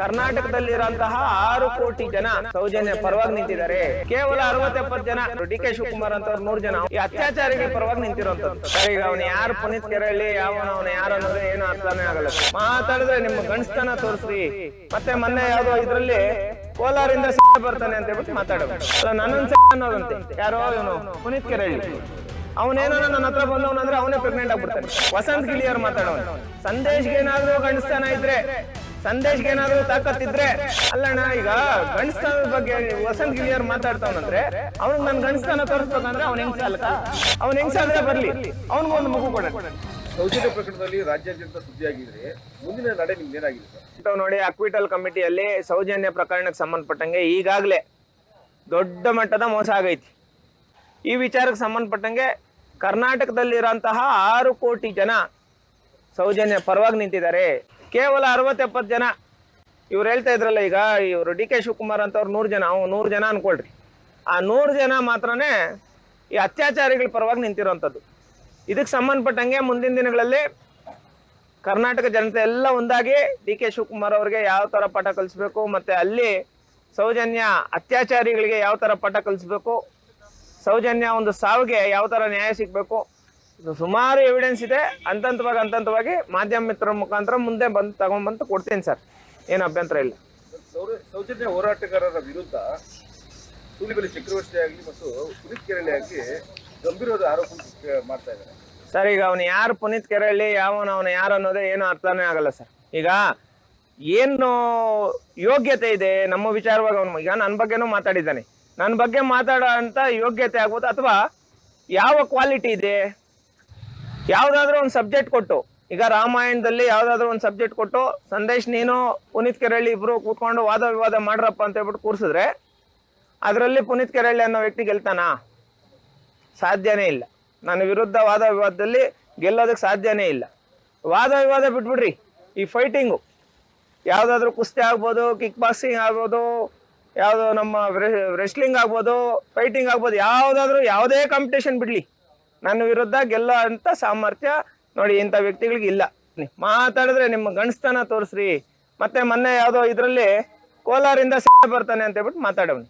ಕರ್ನಾಟಕದಲ್ಲಿರುವಂತಹ ಆರು ಕೋಟಿ ಜನ ಸೌಜನ್ಯ ಪರವಾಗಿ ನಿಂತಿದ್ದಾರೆ. ಕೇವಲ ಅರವತ್ತೆಪ್ಪತ್ತು ಜನ ಡಿ ಕೆ ಶಿವಕುಮಾರ್ ಅಂತ ನೂರು ಜನ. ಈ ಅತ್ಯಾಚಾರಿಗಳ ಪರವಾಗಿ ನಿಂತಿರುವಂತದ್ದು ಈಗ ಅವನು ಯಾರು ಪುನೀತ್ ಕೆರಳಿ ಯಾವನು ಅವನು ಯಾರು ಅನ್ನೋದು ಏನು ಅರ್ಥನೇ ಆಗಲ್ಲ. ಮಾತಾಡಿದ್ರೆ ನಿಮ್ಮ ಗಂಡಸ್ತನ ತೋರಿಸ್ರಿ. ಮತ್ತೆ ಮೊನ್ನೆ ಯಾವ್ದೋ ಇದ್ರಲ್ಲಿ ಕೋಲಾರಿಂದ ಬರ್ತಾನೆ ಅಂತ ಹೇಳ್ಬಿಟ್ಟು ಮಾತಾಡೋದು ಸಿಕ್ಕ ಅನ್ನೋದಂತೆ. ಯಾರೋ ಇವನು, ಪುನೀತ್ ಕೆರಳ್ಳಿ. ಅವನೇನೋ ನನ್ನ ಹತ್ರ ಬಂದವನಂದ್ರೆ ಅವನೇ ಪ್ರೆಗ್ನೆಂಟ್ ಆಗ್ಬಿಡ್ತಾನೆ. ವಸಂತ್ ಗಿಳಿಯರ್ ಮಾತಾಡೋನು. ಸಂದೇಶ್ಗೆ ಏನಾದ್ರೂ ಗಂಡಸ್ತನ ಇದ್ರೆ ಸಂದೇಶ್ಗೆ ತಾಕತ್ ತಾಕತ್ತಿದ್ರೆ ಅಲ್ಲಣ್ಣ ಈಗ ಗಂಡಸ್ತಾನದ ಬಗ್ಗೆ ವಸಂತ ಗಿರಿಯರ್ ಮಾತಾಡ್ತಾವನಂದ್ರೆ ಅವ್ನಿಗೆ ನನ್ ಗಂಡಸ್ತಾನ ತೋರಿಸ್ಬೇಕಂದ್ರೆ ಅವ್ನ ಹೆಂಗ್ ಸಾಲಕ ಅವ್ನ ಹೆಂಗ್ ಸಾಲದ ಬರ್ಲಿ? ಅವ್ನಿಗೊಂದು ಮಗು ಕೊಡ ಸೌಜನ್ಯ ಪ್ರಕರಣದಲ್ಲಿ ರಾಜ್ಯಾದ್ಯಂತ ಸುದ್ದಿಯಾಗಿದ್ರೆ ಮುಂದಿನ ನಡೆ ನಿಮ್ದು ಏನಾಗಿದೆ ಸರ್? ನೋಡಿ ಅಕ್ವಿಟಲ್ ಕಮಿಟಿಯಲ್ಲಿ ಸೌಜನ್ಯ ಪ್ರಕರಣಕ್ಕೆ ಸಂಬಂಧಪಟ್ಟಂಗೆ ಈಗಾಗಲೇ ದೊಡ್ಡ ಮಟ್ಟದ ಮೋಸ ಆಗೈತಿ. ಈ ವಿಚಾರಕ್ಕೆ ಸಂಬಂಧಪಟ್ಟಂಗೆ ಕರ್ನಾಟಕದಲ್ಲಿರೋಂತಹ ಆರು ಕೋಟಿ ಜನ ಸೌಜನ್ಯ ಪರವಾಗಿ ನಿಂತಿದ್ದಾರೆ. ಕೇವಲ ಅರವತ್ತೆಪ್ಪತ್ತು ಜನ. ಇವ್ರು ಹೇಳ್ತಾ ಇದ್ರಲ್ಲ ಈಗ, ಇವರು ಡಿ ಕೆ ಶಿವಕುಮಾರ್ ಅಂತವ್ರು ನೂರು ಜನ, ಅವ್ನು ನೂರು ಜನ ಅನ್ಕೊಳ್ರಿ. ಆ ನೂರು ಜನ ಮಾತ್ರನೇ ಈ ಅತ್ಯಾಚಾರಿಗಳ ಪರವಾಗಿ ನಿಂತಿರೋವಂಥದ್ದು ಇದಕ್ಕೆ ಸಂಬಂಧಪಟ್ಟಂಗೆ ಮುಂದಿನ ದಿನಗಳಲ್ಲಿ ಕರ್ನಾಟಕ ಜನತೆ ಎಲ್ಲ ಒಂದಾಗಿ ಡಿ ಕೆ ಶಿವಕುಮಾರ್ ಅವರಿಗೆ ಯಾವ ಥರ ಪಾಠ ಕಲಿಸ್ಬೇಕು, ಮತ್ತು ಅಲ್ಲಿ ಸೌಜನ್ಯ ಅತ್ಯಾಚಾರಿಗಳಿಗೆ ಯಾವ ಥರ ಪಾಠ ಕಲಿಸ್ಬೇಕು, ಸೌಜನ್ಯ ಒಂದು ಸಾವಿಗೆ ಯಾವ ಥರ ನ್ಯಾಯ ಸಿಗಬೇಕು ಸುಮಾರು ಎವಿಡೆನ್ಸ್ ಇದೆ. ಅಂತಂತವಾಗಿ ಅಂತಂತವಾಗಿ ಮಾಧ್ಯಮ ಮಿತ್ರರ ಮುಖಾಂತರ ಮುಂದೆ ಬಂದು ತಗೊಂಡ್ಬಂದು ಕೊಡ್ತೀನಿ ಸರ್. ಏನು ಅಭ್ಯಂತರ ಇಲ್ಲ. ಸೌಜನ್ಯ ಹೋರಾಟಗಾರರ ವಿರುದ್ಧ ಸೂಲಿಬಲಿ ಚಕ್ರವರ್ತಿ ಆಗಲಿ ಮತ್ತು ಪುನೀತ್ ಕೆರಳಿ ಆಗಲಿ ಗಂಭೀರವಾದ ಆರೋಪ ಮಾಡ್ತಾ ಇದ್ದಾರೆ. ಸರ್ ಈಗ ಅವನು ಯಾರು ಪುನೀತ್ ಕೆರಳಿ ಯಾವನು ಅವನು ಯಾರು ಅನ್ನೋದೇ ಏನು ಅರ್ಥನೇ ಆಗಲ್ಲ ಸರ್. ಈಗ ಏನು ಯೋಗ್ಯತೆ ಇದೆ? ನಮ್ಮ ವಿಚಾರವಾಗಿ ಅವನು ಈಗ ನನ್ನ ಬಗ್ಗೆನೂ ಮಾತಾಡಿದ್ದಾನೆ. ನನ್ನ ಬಗ್ಗೆ ಮಾತಾಡೋ ಅಂತ ಯೋಗ್ಯತೆ ಆಗ್ಬೋದು ಅಥವಾ ಯಾವ ಕ್ವಾಲಿಟಿ ಇದೆ? ಯಾವುದಾದ್ರೂ ಒಂದು ಸಬ್ಜೆಕ್ಟ್ ಕೊಟ್ಟು, ಈಗ ರಾಮಾಯಣದಲ್ಲಿ ಯಾವ್ದಾದ್ರು ಒಂದು ಸಬ್ಜೆಕ್ಟ್ ಕೊಟ್ಟು, ಸಂದೇಶ್ ನೀನು ಪುನೀತ್ ಕೆರಳ್ಳಿ ಇಬ್ರು ಕೂತ್ಕೊಂಡು ವಾದ ವಿವಾದ ಮಾಡ್ರಪ್ಪ ಅಂತ ಹೇಳ್ಬಿಟ್ಟು ಕೂರ್ಸಿದ್ರೆ, ಅದರಲ್ಲಿ ಪುನೀತ್ ಕೆರಳ್ಳಿ ಅನ್ನೋ ವ್ಯಕ್ತಿ ಗೆಲ್ತಾನಾ? ಸಾಧ್ಯನೇ ಇಲ್ಲ. ನನ್ನ ವಿರುದ್ಧ ವಾದ ವಿವಾದದಲ್ಲಿ ಗೆಲ್ಲೋದಕ್ಕೆ ಸಾಧ್ಯನೇ ಇಲ್ಲ. ವಾದ ವಿವಾದ ಬಿಟ್ಬಿಡ್ರಿ. ಈ ಫೈಟಿಂಗು ಯಾವುದಾದ್ರೂ ಕುಸ್ತಿ ಆಗ್ಬೋದು ಕಿಕ್ ಬಾಕ್ಸಿಂಗ್ ಆಗ್ಬೋದು, ಯಾವುದೋ ನಮ್ಮ ರೆಸ್ಲಿಂಗ್ ಆಗ್ಬೋದು ಫೈಟಿಂಗ್ ಆಗ್ಬೋದು, ಯಾವುದಾದ್ರೂ ಯಾವುದೇ ಕಾಂಪಿಟೇಷನ್ ಬಿಡಲಿ. ನನ್ನ ವಿರುದ್ಧ ಗೆಲ್ಲ ಅಂತ ಸಾಮರ್ಥ್ಯ ನೋಡಿ ಇಂಥ ವ್ಯಕ್ತಿಗಳಿಗೆ ಇಲ್ಲ. ಮಾತಾಡಿದ್ರೆ ನಿಮ್ಮ ಗಂಡಸ್ತನ ತೋರಿಸ್ರಿ. ಮತ್ತೆ ಮೊನ್ನೆ ಯಾವುದೋ ಇದರಲ್ಲಿ ಕೋಲಾರಿಂದ ಬರ್ತಾನೆ ಅಂತ ಹೇಳ್ಬಿಟ್ಟು ಮಾತಾಡವನು.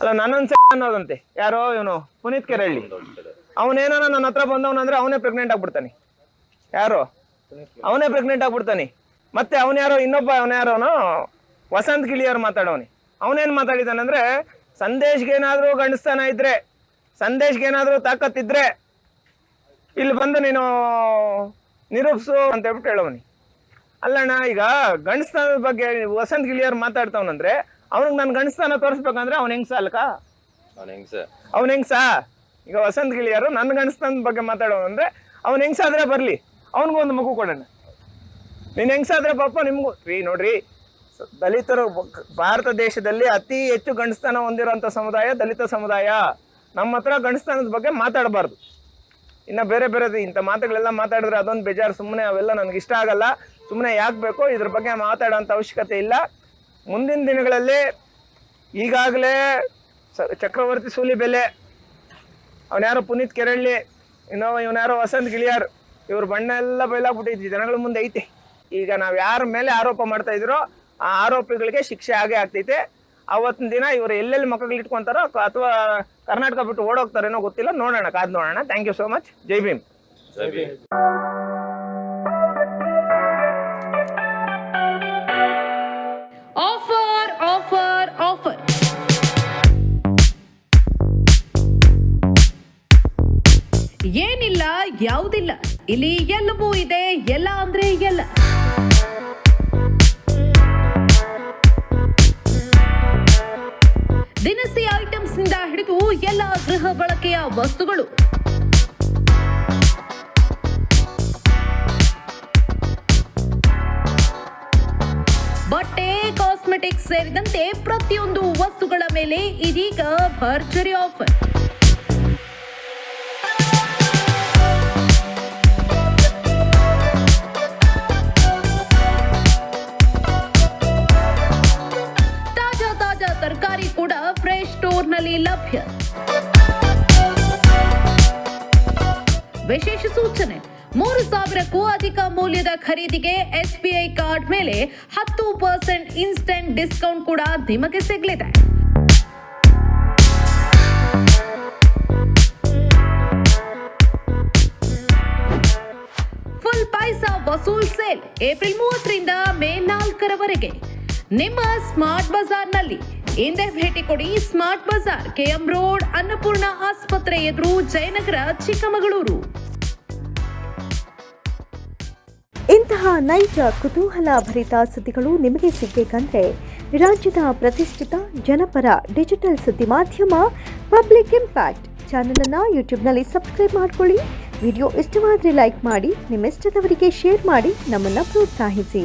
ಅಲ್ಲ ನನ್ನ ಸ ಅನ್ನೋದಂತೆ. ಯಾರೋ ಇವನು ಪುನೀತ್ ಕೆರಳ್ಳಿ. ಅವನೇನೋ ನನ್ನ ಹತ್ರ ಬಂದವನಂದ್ರೆ ಅವನೇ ಪ್ರೆಗ್ನೆಂಟ್ ಆಗ್ಬಿಡ್ತಾನೆ. ಯಾರೋ? ಅವನೇ ಪ್ರೆಗ್ನೆಂಟ್ ಆಗ್ಬಿಡ್ತಾನೆ. ಮತ್ತೆ ಅವನ ಯಾರೋ, ಇನ್ನೊಬ್ಬ ಅವನ ಯಾರೋನು ವಸಂತ್ ಗಿಳಿಯವ್ರು ಮಾತಾಡೋನಿ ಅವನೇನ್ ಮಾತಾಡಿದಾನಂದ್ರೆ ಸಂದೇಶ್ಗೆ ಏನಾದ್ರೂ ಗಂಡಸ್ತಾನ ಇದ್ರೆ ಸಂದೇಶ್ಗೆ ಏನಾದರೂ ತಾಕತ್ತಿದ್ರೆ ಇಲ್ಲಿ ಬಂದು ನೀನು ನಿರೂಪಿಸು ಅಂತ ಹೇಳ್ಬಿಟ್ಟು ಹೇಳೋನಿ ಅಲ್ಲಣ್ಣ ಈಗ ಗಂಡಸ್ತಾನದ ಬಗ್ಗೆ ವಸಂತ್ ಗಿಳಿಯರ್ ಮಾತಾಡ್ತಾವನಂದ್ರೆ ಅವನಿಗೆ ನನ್ನ ಗಂಡಸ್ತಾನ ತೋರಿಸ್ಬೇಕಂದ್ರೆ ಅವ್ನ ಹೆಂಗ್ಸ ಅಲ್ಕ? ಅವ್ನ ಹೆಂಗ್ಸ? ಈಗ ವಸಂತ್ ಗಿಳಿಯರು ನನ್ನ ಗಂಡಸ್ತಾನದ ಬಗ್ಗೆ ಮಾತಾಡೋನಂದ್ರೆ ಅವ್ನ ಹೆಂಗ್ಸಾದ್ರೆ ಬರ್ಲಿ ಅವನಿಗೊಂದು ಮಗು ಕೊಡೋಣ ನೀನ್ ಹೆಂಗ್ಸಾದ್ರೆ ಪಾಪ ನಿಮ್ಗೂ ರೀ ನೋಡ್ರಿ ದಲಿತರು ಭಾರತ ದೇಶದಲ್ಲಿ ಅತಿ ಹೆಚ್ಚು ಗಂಡಸ್ತಾನ ಹೊಂದಿರುವಂತ ಸಮುದಾಯ ದಲಿತ ಸಮುದಾಯ. ನಮ್ಮ ಹತ್ರ ಗಂಡಸ್ತಾನದ ಬಗ್ಗೆ ಮಾತಾಡಬಾರ್ದು. ಇನ್ನು ಬೇರೆ ಬೇರೆ ಇಂಥ ಮಾತುಗಳೆಲ್ಲ ಮಾತಾಡಿದ್ರೆ ಅದೊಂದು ಬೇಜಾರು. ಸುಮ್ಮನೆ ಅವೆಲ್ಲ ನನಗೆ ಇಷ್ಟ ಆಗಲ್ಲ. ಸುಮ್ಮನೆ ಯಾಕೆ ಬೇಕೋ ಇದ್ರ ಬಗ್ಗೆ ಮಾತಾಡೋಂಥ ಅವಶ್ಯಕತೆ ಇಲ್ಲ. ಮುಂದಿನ ದಿನಗಳಲ್ಲಿ ಈಗಾಗಲೇ ಚಕ್ರವರ್ತಿ ಸೂಲಿಬೆಲೆ ಅವನ್ಯಾರೋ ಪುನೀತ್ ಕೆರಳ್ಳಿ, ಇನ್ನೋ ಇವನ್ಯಾರೋ ವಸಂತ್ ಗಿಳಿಯಾರ್, ಇವ್ರ ಬಣ್ಣ ಎಲ್ಲ ಬಯಲಾಗ್ಬಿಟ್ಟಿದ್ವಿ ಜನಗಳ ಮುಂದೆ ಐತೆ. ಈಗ ನಾವು ಯಾರ ಮೇಲೆ ಆರೋಪ ಮಾಡ್ತಾ ಇದ್ರೋ ಆ ಆರೋಪಿಗಳಿಗೆ ಶಿಕ್ಷೆ ಆಗೇ ಆಗ್ತೈತೆ. ಅವತ್ತಿನ ದಿನ ಇವರು ಎಲ್ಲೆಲ್ಲಿ ಮಕ್ಕಳು ಇಟ್ಕೊಂತಾರೋ ಅಥವಾ ಕರ್ನಾಟಕ ಬಿಟ್ಟು ಓಡೋಗ್ತಾರೇನೋ ಗೊತ್ತಿಲ್ಲ ನೋಡೋಣ ಕಾದ್ ನೋಡೋಣ. Thank you so much Jai Bhim. Offer offer offer ಏನಿಲ್ಲ ಯಾವುದಿಲ್ಲ. ಇಲ್ಲಿ ಎಲ್ಲವೂ ಇದೆ ಎಲ್ಲ ಅಂದ್ರೆ ಎಲ್ಲ. ದಿನಸಿ ಐಟಮ್ಸ್ನಿಂದ ಹಿಡಿದು ಎಲ್ಲ ಗೃಹ ಬಳಕೆಯ ವಸ್ತುಗಳು. ಬಟ್ಟೆ, ಕಾಸ್ಮೆಟಿಕ್ಸ್ ಸೇರಿದಂತೆ ಪ್ರತಿಯೊಂದು ವಸ್ತುಗಳ ಮೇಲೆ ಇದೀಗ ಭರ್ಜರಿ ಆಫರ್. ಲಭ್ಯ. ವಿಶೇಷ ಸೂಚನೆ, ಮೂರು ಸಾವಿರಕ್ಕೂ ಅಧಿಕ ಮೌಲ್ಯದ ಖರೀದಿಗೆ ಎಸ್ಬಿಐ ಕಾರ್ಡ್ ಮೇಲೆ ಹತ್ತು ಪರ್ಸೆಂಟ್ ಇನ್ಸ್ಟೆಂಟ್ ಡಿಸ್ಕೌಂಟ್ ಕೂಡ ನಿಮಗೆ ಸಿಗಲಿದೆ. Full paisa vasool sale, April ಮೂವತ್ತರಿಂದ ಮೇ ನಾಲ್ಕರವರೆಗೆ. ನಿಮ್ಮ ಸ್ಮಾರ್ಟ್ ಬಜಾರ್ನಲ್ಲಿ ಹಿಂದೆ ಭೇಟಿ ಕೊಡಿ smart bazaar, KM road, Annapurna ಆಸ್ಪತ್ರೆ ಎದುರು ಜಯನಗರ, ಚಿಕ್ಕಮಗಳೂರು. ಇಂತಹ ನೈಜ, ಕುತೂಹಲ ಭರಿತ ಸುದ್ದಿಗಳು ನಿಮಗೆ ಸಿಗಬೇಕಂದ್ರೆ ರಾಜ್ಯದ ಪ್ರತಿಷ್ಠಿತ ಜನಪರ ಡಿಜಿಟಲ್ ಸುದ್ದಿ ಮಾಧ್ಯಮ ಪಬ್ಲಿಕ್ ಇಂಪ್ಯಾಕ್ಟ್ ಚಾನಲನ್ನು ಯೂಟ್ಯೂಬ್ನಲ್ಲಿ ಸಬ್ಸ್ಕ್ರೈಬ್ ಮಾಡ್ಕೊಳ್ಳಿ. ವಿಡಿಯೋ ಇಷ್ಟವಾದರೆ ಲೈಕ್ ಮಾಡಿ, ನಿಮ್ಮಿಷ್ಟದವರಿಗೆ ಶೇರ್ ಮಾಡಿ, ನಮ್ಮನ್ನು ಪ್ರೋತ್ಸಾಹಿಸಿ.